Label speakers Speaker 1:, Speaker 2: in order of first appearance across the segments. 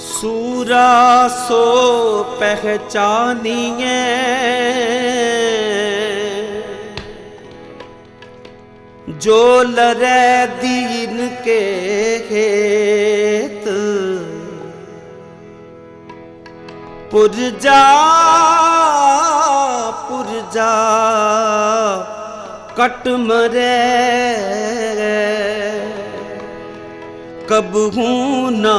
Speaker 1: ਸੂਰਾ ਸੋ ਪਹਿਚਾਨੀਏ ਜੋ ਲਰੈ ਦੀਨ ਕੇ ਖੇਤ ਪੁਰਜਾ ਪੁਰਜਾ ਕਟ ਮਰੈ। ਕਬਹੂ ਨਾ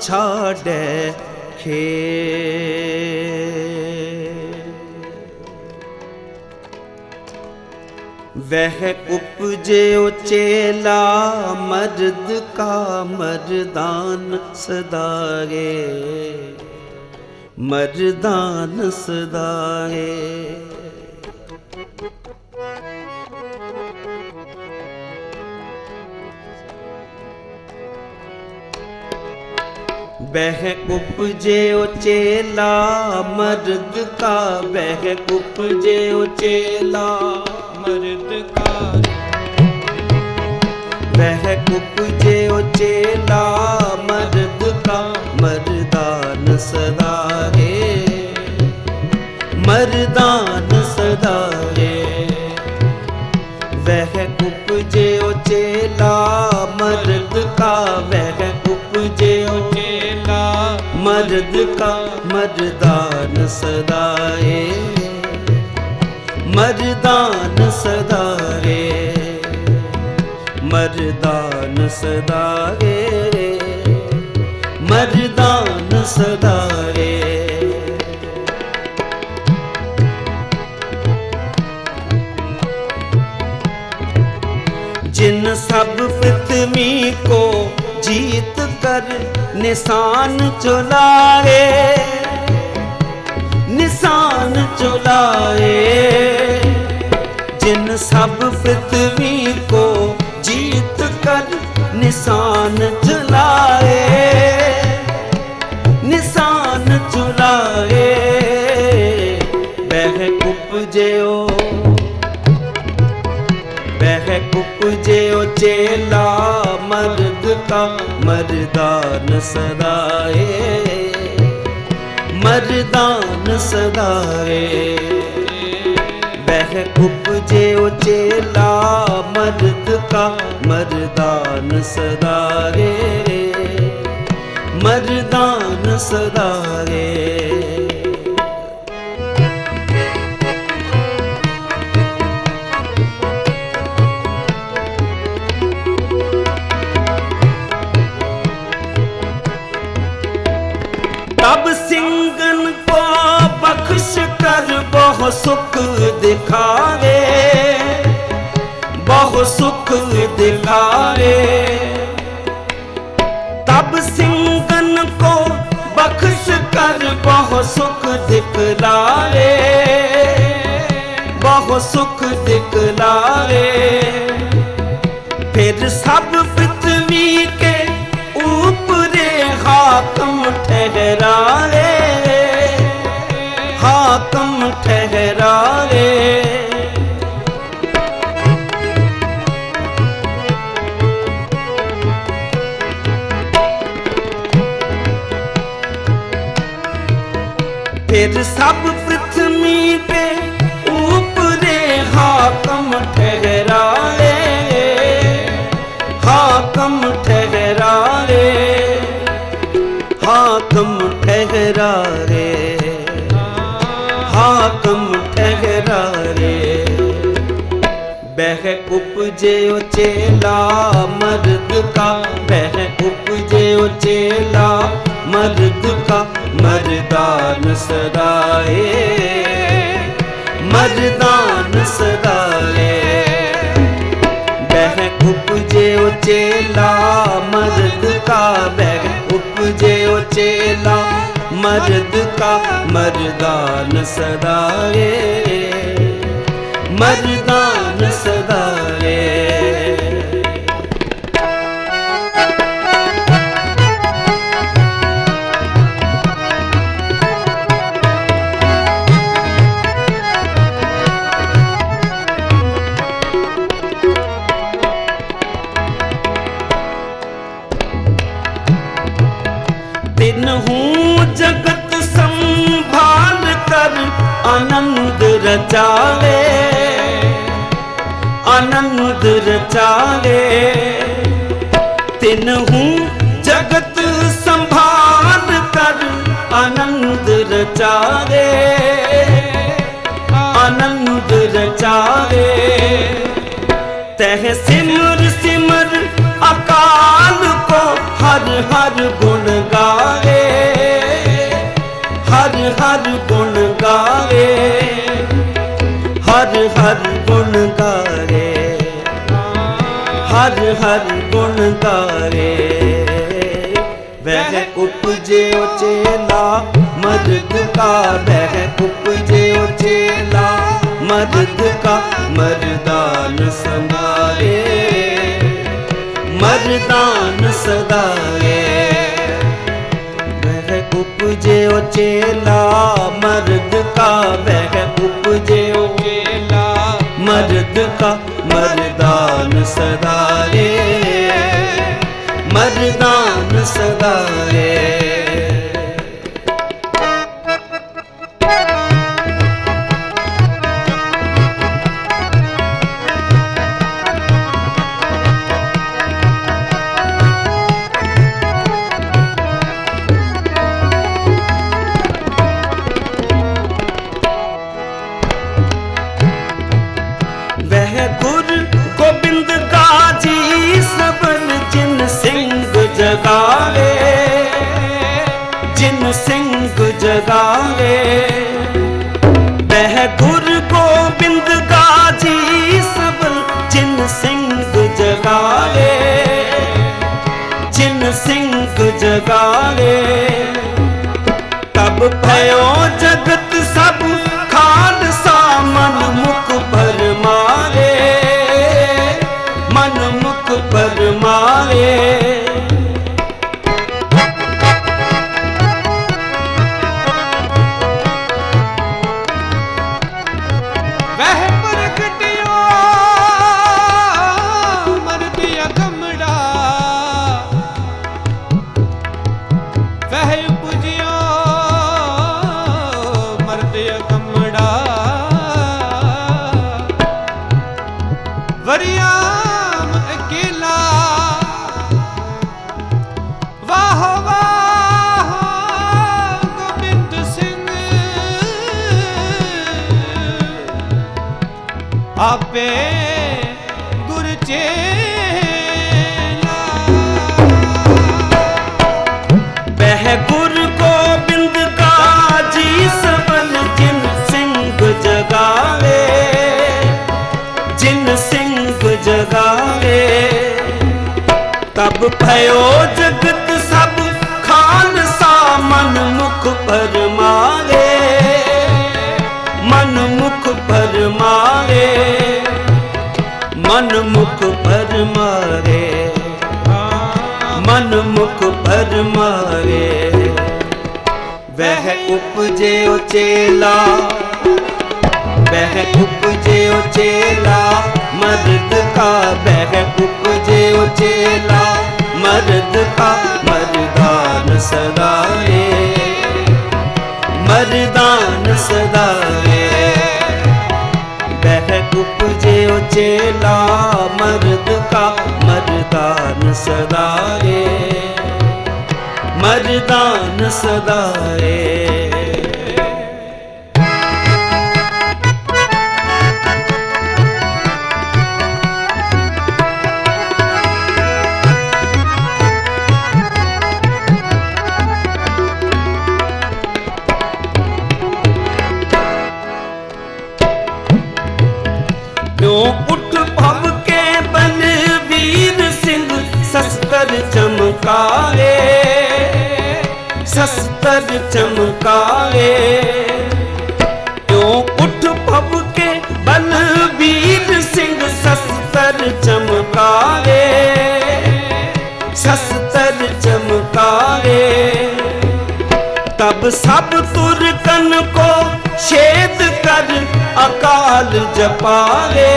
Speaker 1: ਛਾੜੈ ਖੇ ਵਹਿ ਉਪਜਿਓ ਚੇਲਾ ਮਰਦ ਕਾ ਮਰਦਾਨ ਸਦਾਏ ਮਰਦਾਨ ਸਦਾਏ ਬਹਿ ਉਪਜਿਓ ਚੇਲਾ, ਮਰਦ ਕਾ ਬਹਿ ਉਪਜਿਓ ਚੇਲਾ, ਮਰਦ ਕਾ ਵਹਿ ਉਪਜਿਓ ਚੇਲਾ, ਮਰਦ ਕਾ ਮਰਦਾਨ ਸਦਾਏ ਮਰਦਾਨ ਸਦਾਏ ਵਹਿ ਉਪਜਿਓ ਚੇਲਾ, ਮਰਦ ਕਾ ਵਹਿ ਮਰਦ ਕਾ ਮਰਦਾਨ ਸਦਾਏ ਮਰਦਾਨ ਸਦਾਏ ਮਰਦਾਨ ਸਦਾਏ ਮਰਦਾਨ ਸਦਾਏ जिन सब पृथ्वी को जीत कर निशान चुलाए निशान चुलाए जिन सब पृथ्वी को जीत कर निशान ਰਹਿ ਕੁਕਜੇ ਓ ਚੇਲਾ, ਮਰਦ ਕਾ ਮਰਦਾਨ ਸਦਾਏ ਮਰਦਾਨ ਸਦਾਏ ਵਹਿ ਕੁਕਜੇ ਓ ਚੇਲਾ, ਮਰਦ ਕਾ ਮਰਦਾਨ ਸਦਾਰੇ ਮਰਦਾਨ ਸਦਾਰੇ ਬਹੁ ਸੁਖ ਦਿਖਾਵੇ, ਬਹੁ ਸੁਖ ਦਿਖਾਵੇ। ਤਬ ਸਿੰਘਨ ਕੋ ਬਖਸ਼ ਕਰ, ਬਹੁ ਸੁਖ ਦਿਖਲਾਵੇ। ਬਹੁ ਸੁਖ ਦਿਖਲਾਵੇ। ਫਿਰ ਸਭ ਪ੍ਰਿਥਵੀ ਕੇ ਉਪਰੇ ਹਾਕਮ ਠਹਿਰਾਵੇ। ਫਿਰ ਸਭ ਪ੍ਰਥਮੀ ਤੇ ਉਪਰੇ ਹਾਕਮ ਠਹਿਰਾਏ। ਹਾਕਮ ਠਹਿਰਾਏ। ਹਾਕਮ ਠਹਿਰਾਏ। ਹਾਕਮ ਠਹਿਰਾਏ। ਬਹਿ ਉਪਜੇ ਓ ਚੇਲਾ ਮਰਦ ਕਾ ਬਹਿ ਉਪਜੇ ਓ ਚੇਲਾ ਮਰਦ ਕਾ ਮਰਦਾਨ ਸਦਾਏ ਮਰਦਾਨ ਸਦਾਏ ਬਹਿ ਉਪਜੇ ਓ ਚੇਲਾ ਮਰਦ ਕਾ ਬਹਿ ਉਪਜੇ ਓ ਚੇਲਾ ਮਰਦ ਕਾ ਮਰਦਾਨ ਸਦਾਏ ਮਰਦ आनंद रचावे तिन्हू जगत संभाल कर आनंद रचावे आनंद रचावे तह सिमर सिमर अकाल को हर हर गुण गावे हर हर गुण गावे हर हर गुण गावे ਅਜ ਹਰ ਗੁਣ ਤਾਰੇ ਵਹਿ ਉਪਜੇ ਉਚੇਲਾ, ਮਦਦ ਕਾ ਵਹਿ ਉਪਜੇ ਉਚੇਲਾ, ਮਦਦ ਕਾ ਮਰਦਾਨ ਸੰਭਾਲੇ ਮਰਦਾਨ ਸਦਾਏ ਵਹਿ ਉਪਜੇ ਉਚੇਲਾ ਮਰਦ ਕਾ ਵਹਿ ਉਪਜੇ ਉਚੇਲਾ। ਮਰਦ ਕਾ ਮਰਦਾਨ ਸਦਾਏ ਮਰਦਾਨ ਸਦਾਏ ਜਗਾਵੇ ਜਿਨ ਸਿੰਘ ਜਗਾਵੇ। ਰੂਪ ਭਇਓ ਜਗਤ ਸਭ ਖਾਲਸਾ ਮਨ ਮੁਖ ਪਰਮਾਵੇ। ਮਨ ਮੁਖ ਪਰਮਾਵੇ। ਮਨ ਮੁਖ ਪਰਮਾਵੇ। ਮਨ ਮੁਖ ਪਰਮਾਵੇ। ਵਹਿ ਉਪਜੇ ਉਚੇਲਾ ਬਹਿ ਉਪਜੇ ਉਚੇਲਾ ਮਦਦ ਕਾ ਬਹਿ ਉਪਜੇ ਉਚੇਲਾ ਮਰਦ ਕਾ ਮਰਦਾਨ ਸਦਾਏ। ਮਰਦਾਨ ਸਦਾਏ। ਬਹਿ ਉਪਜੇ ਓ ਚੇਲਾ ਮਰਦ ਕਾ ਮਰਦਾਨ ਸਦਾਏ। ਮਰਦਾਨ ਸਦਾਏ। चमकाए क्यों उठ भव के बलवीर सिंह शस्त्र चमकाए शस्त्र चमकाए तब सब तुरकन को छेद कर अकाल जपाए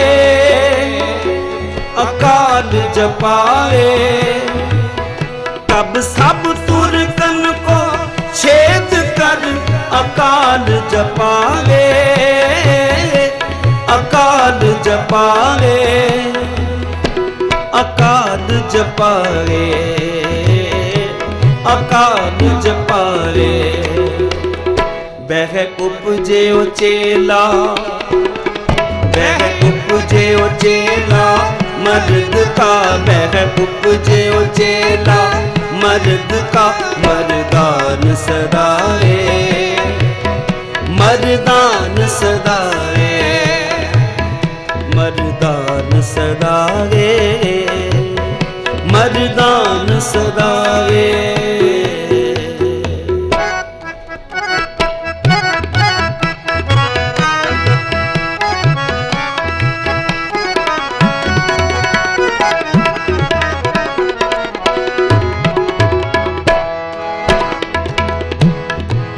Speaker 1: अकाल जपाए तब सब तुरकन ਅਕਾਲ ਜਪਾਵੇ ਅਕਾਲ ਜਪਾਵੇ ਅਕਾਲ ਜਪਾਵੇ ਅਕਾਲ ਜਪਾਵੇ ਬਹਿ ਉਪਜੇ ਚੇਲਾ ਬਹਿ ਉਪਜੇ ਚੇਲਾ, ਮਰਦ ਕਾ ਬਹਿ ਉਪਜੇ ਚੇਲਾ, ਮਰਦ ਕਾ ਮਰਦਾਨ ਸਦਾਏ ਮਰਦਾਨ ਸਦਾਏ ਮਰਦਾਨ ਸਦਾਏ ਮਰਦਾਨ ਸਦਾਏ।